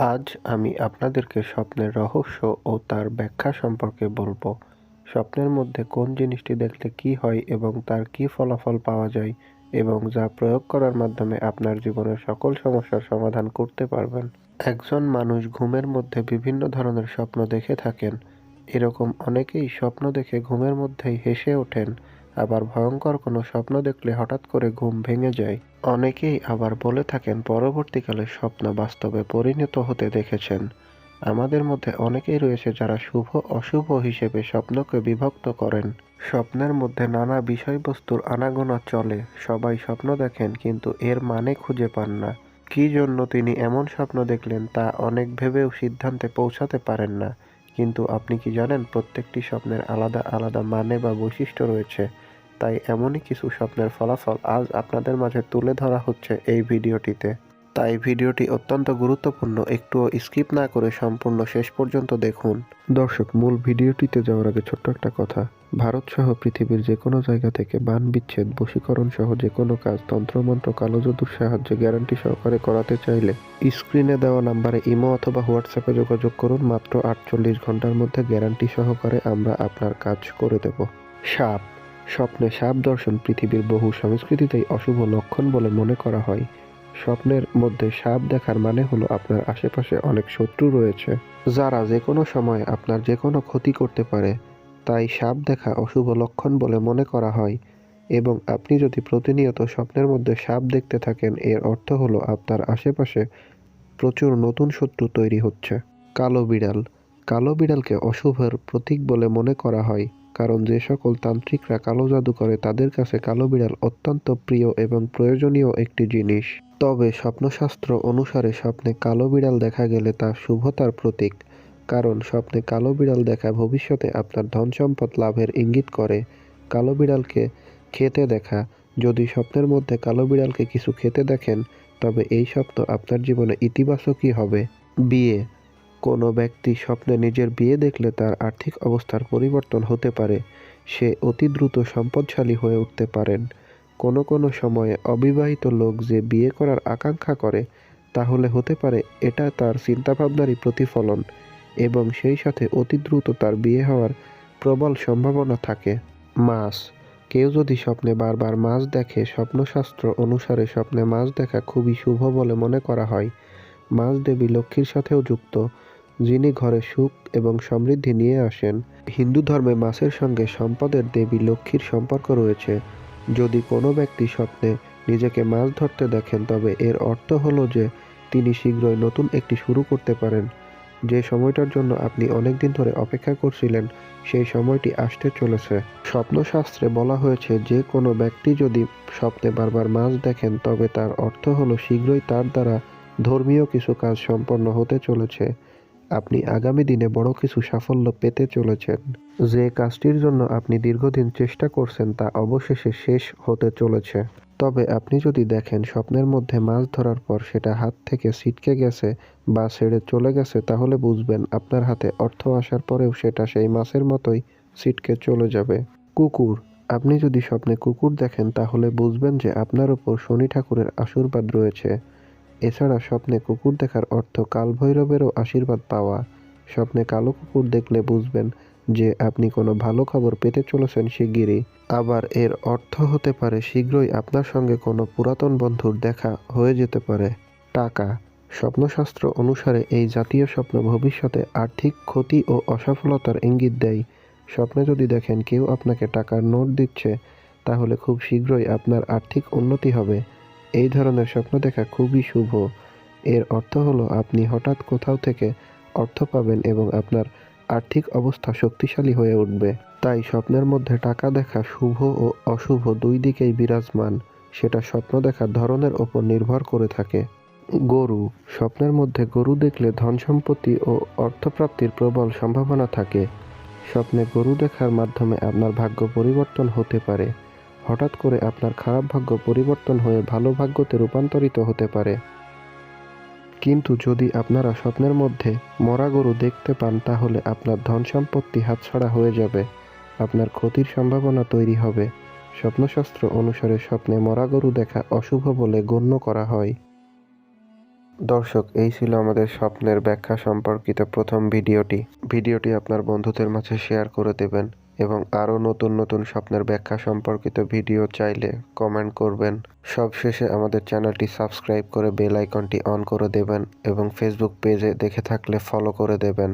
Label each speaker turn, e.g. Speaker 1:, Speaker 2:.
Speaker 1: আজ আমি আপনাদেরকে স্বপ্নের রহস্য ও তার ব্যাখ্যা সম্পর্কে বলব। স্বপ্নের মধ্যে কোন জিনিসটি দেখলে কী হয় এবং তার কী ফলাফল পাওয়া যায় এবং যা প্রয়োগ করার মাধ্যমে আপনার জীবনের সকল সমস্যার সমাধান করতে পারবেন। একজন মানুষ ঘুমের মধ্যে বিভিন্ন ধরনের স্বপ্ন দেখে থাকেন। এরকম অনেকেই স্বপ্ন দেখে ঘুমের মধ্যেই হেসে ওঠেন। আবার ভয়ঙ্কর কোনো স্বপ্ন দেখলে হঠাৎ করে ঘুম ভেঙে যায়। অনেকেই আবার বলে থাকেন, পরবর্তীকালে স্বপ্ন বাস্তবে পরিণত হতে দেখেছেন। আমাদের মধ্যে অনেকেই রয়েছে যারা শুভ, অশুভ হিসেবে স্বপ্নকে বিভক্ত করেন। স্বপ্নের মধ্যে নানা বিষয়বস্তুর আনাগোনা চলে। সবাই স্বপ্ন দেখেন, কিন্তু এর মানে খুঁজে পান না। কী জন্য তিনি এমন স্বপ্ন দেখলেন তা অনেক ভেবেও সিদ্ধান্তে পৌঁছাতে পারেন না। কিন্তু আপনি কি জানেন, প্রত্যেকটি স্বপ্নের আলাদা আলাদা মানে বা বৈশিষ্ট্য রয়েছে? তাই এমনই কিছু স্বপ্নের ফলাফল আজ আপনাদের মাঝে তুলে ধরা হচ্ছে এই ভিডিওটিতে। তাই ভিডিওটি অত্যন্ত গুরুত্বপূর্ণ, একটুও স্কিপ না করে সম্পূর্ণ শেষ পর্যন্ত দেখুন। দর্শক, মূল ভিডিওটিতে যাওয়ার আগে ছোট্ট একটা কথা। ভারত সহ পৃথিবীর যে কোনো জায়গা থেকে বান বিচ্ছেদ, বশীকরণ সহ যে কোনো কাজ তন্ত্রমন্ত্র কালো জাদুর সাহায্যে গ্যারান্টি সহকারে করাতে চাইলে স্ক্রিনে দেওয়া নাম্বারে ইমো অথবা হোয়াটসঅ্যাপে যোগাযোগ করুন। মাত্র আটচল্লিশ ঘণ্টার মধ্যে গ্যারান্টি সহকারে আমরা আপনার কাজ করে দেব। সাপ। স্বপ্নে সাপ দর্শন পৃথিবীর বহু সংস্কৃতিতেই অশুভ লক্ষণ বলে মনে করা হয়। স্বপ্নের মধ্যে সাপ দেখার মানে হলো আপনার আশেপাশে অনেক শত্রু রয়েছে। যারা যে কোনো সময় আপনার যে কোনো ক্ষতি করতে পারে, তাই সাপ দেখা অশুভ লক্ষণ বলে মনে করা হয়। এবং আপনি যদি প্রতিনিয়ত স্বপ্নের মধ্যে সাপ দেখতে থাকেন, এর অর্থ হলো আপনার আশেপাশে প্রচুর নতুন শত্রু তৈরি হচ্ছে। কালো বিড়াল কালো বিড়ালকে অশুভের প্রতীক বলে মনে করা হয়, কারণ যে সকল তান্ত্রিকরা কালো জাদু করে তাদের কাছে কালো বিড়াল অত্যন্ত প্রিয় এবং প্রয়োজনীয় একটি জিনিস। তবে স্বপ্নশাস্ত্র অনুসারে স্বপ্নে কালো বিড়াল দেখা গেলে তা শুভতার প্রতীক, কারণ স্বপ্নে কালো বিড়াল দেখা ভবিষ্যতে আপনার ধন সম্পদ লাভের ইঙ্গিত করে। কালো বিড়ালকে খেতে দেখা, যদি স্বপ্নের মধ্যে কালো বিড়ালকে কিছু খেতে দেখেন, তবে এই স্বপ্ন আপনার জীবনে ইতিবাচকই হবে। বিয়ে কোনো ব্যক্তি স্বপ্নে নিজের বিয়ে দেখলে তার আর্থিক অবস্থার পরিবর্তন হতে পারে। সে অতি দ্রুত সম্পদশালী হয়ে উঠতে পারেন। কোনো কোনো সময়ে অবিবাহিত লোক যে বিয়ে করার আকাঙ্ক্ষা করে, তাহলে হতে পারে এটা তার চিন্তাভাবনারই প্রতিফলন এবং সেই সাথে অতি দ্রুত তার বিয়ে হওয়ার প্রবল সম্ভাবনা থাকে। মাছ কেউ যদি স্বপ্নে বারবার মাছ দেখে, স্বপ্নশাস্ত্র অনুসারে স্বপ্নে মাছ দেখা খুবই শুভ বলে মনে করা হয়। মাছ দেবী লক্ষ্মীর সাথেও যুক্ত। যিনি ঘরে সুখ এবং সমৃদ্ধি নিয়ে আসেন, হিন্দু ধর্মে মাছের সঙ্গে সম্পদের দেবী লক্ষ্মীর সম্পর্ক রয়েছে। যদি কোনো ব্যক্তি স্বপ্নে নিজেকে মাছ ধরতে দেখেন, তবে এর অর্থ হলো যে তিনি শীঘ্রই নতুন একটি শুরু করতে পারেন। যে সময়টার জন্য আপনি অনেকদিন ধরে অপেক্ষা করছিলেন, সেই সময়টি আসতে চলেছে। স্বপ্নশাস্ত্রে বলা হয়েছে, যে কোনো ব্যক্তি যদি স্বপ্নে বারবার মাছ দেখেন, তবে তার অর্থ হলো শীঘ্রই তার দ্বারা ধর্মীয় কিছু কাজ সম্পন্ন হতে চলেছে। আপনি আগামী দিনে বড় কিছু সাফল্য পেতে চলেছেন। যে কাজটির জন্য আপনি দীর্ঘদিন চেষ্টা করছেন তা অবশেষে শেষ হতে চলেছে। তবে আপনি যদি দেখেন স্বপ্নের মধ্যে মাছ ধরার পর সেটা হাত থেকে ছিটকে গেছে বা ছেড়ে চলে গেছে, তাহলে বুঝবেন আপনার হাতে অর্থ আসার পরেও সেটা সেই মাছের মতোই ছিটকে চলে যাবে। কুকুর, আপনি যদি স্বপ্নে কুকুর দেখেন, তাহলে বুঝবেন যে আপনার উপর শনি ঠাকুরের আশীর্বাদ রয়েছে। এছাড়া স্বপ্নে কুকুর দেখার অর্থ কালভৈরবেরও আশীর্বাদ পাওয়া। স্বপ্নে কালো কুকুর দেখলে বুঝবেন যে আপনি কোনো ভালো খবর পেতে চলেছেন শিগগিরই। আবার এর অর্থ হতে পারে শীঘ্রই আপনার সঙ্গে কোনো পুরাতন বন্ধুর দেখা হয়ে যেতে পারে। টাকা। স্বপ্নশাস্ত্র অনুসারে এই জাতীয় স্বপ্ন ভবিষ্যতে আর্থিক ক্ষতি ও অসফলতার ইঙ্গিত দেয়। স্বপ্নে যদি দেখেন কেউ আপনাকে টাকার নোট দিচ্ছে, তাহলে খুব শীঘ্রই আপনার আর্থিক উন্নতি হবে। এই ধরনের স্বপ্ন দেখা খুবই শুভ। এর অর্থ হলো আপনি হঠাৎ কোথাও থেকে অর্থ পাবেন এবং আপনার আর্থিক অবস্থা শক্তিশালী হয়ে উঠবে। তাই স্বপ্নের মধ্যে টাকা দেখা শুভ ও অশুভ দুই দিকেই বিরাজমান। সেটা স্বপ্ন দেখার ধরনের ওপর নির্ভর করে থাকে। গরু, স্বপ্নের মধ্যে গরু দেখলে ধন সম্পত্তি ও অর্থপ্রাপ্তির প্রবল সম্ভাবনা থাকে। স্বপ্নে গরু দেখার মাধ্যমে আপনার ভাগ্য পরিবর্তন হতে পারে। হঠাৎ করে আপনার খারাপ ভাগ্য পরিবর্তন হয়ে ভালো ভাগ্যতে রূপান্তরিত হতে পারে। কিন্তু যদি আপনারা স্বপ্নের মধ্যে মরা গরু দেখতে পান, তাহলে আপনার ধন সম্পত্তি হাতছাড়া হয়ে যাবে। আপনার ক্ষতির সম্ভাবনা তৈরি হবে। স্বপ্নশাস্ত্র অনুসারে স্বপ্নে মরা গরু দেখা অশুভ বলে গণ্য করা হয়। দর্শক, এই ছিল আমাদের স্বপ্নের ব্যাখ্যা সম্পর্কিত প্রথম ভিডিওটি। ভিডিওটি আপনার বন্ধুদের মাঝে শেয়ার করে দেবেন। এবং আরও নতুন নতুন স্বপ্নের ব্যাখ্যা সম্পর্কিত ভিডিও চাইলে কমেন্ট করবেন। সবশেষে আমাদের চ্যানেলটি সাবস্ক্রাইব করে বেল আইকনটি অন করে দেবেন এবং ফেসবুক পেজে দেখে থাকলে ফলো করে দেবেন।